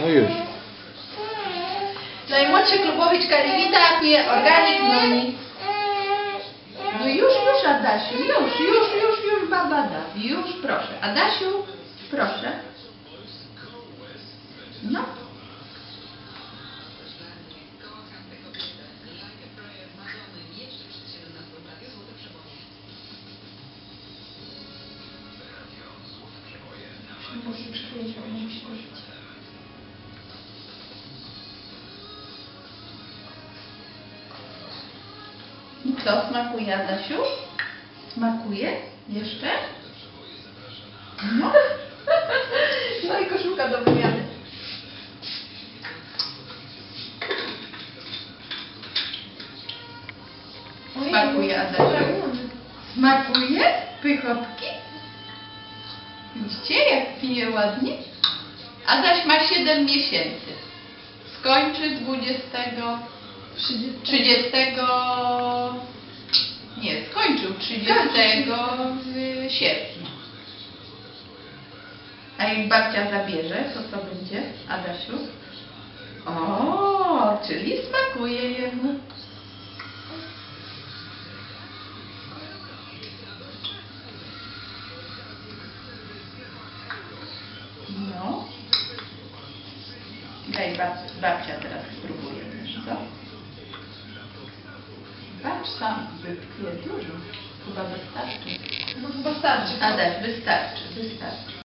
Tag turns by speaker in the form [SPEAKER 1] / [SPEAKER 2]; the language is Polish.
[SPEAKER 1] No już.
[SPEAKER 2] Najmłodszy klubowicz Kaliwita pije organik noni. No już, już Adasiu, już, już, już, już baba da. Już, proszę. Adasiu, proszę. No. Musi nie musi użyć. Co smakuje, Adasiu? Smakuje? Jeszcze? No. No i koszulka do wymiany. Smakuje, Adasiu? Smakuje? Pychotki? Widzicie, jak pije ładnie? Adaś ma 7 miesięcy. Skończy 20... 30... Nie, skończył 30 w sierpnia. A jak babcia zabierze, to co będzie, Adasiu? O, czyli smakuje jemu. No. Daj bab, babcia teraz sam, wytknie dużo. Chyba wystarczy.
[SPEAKER 3] No chyba starczy.
[SPEAKER 2] Adaś, wystarczy, wystarczy.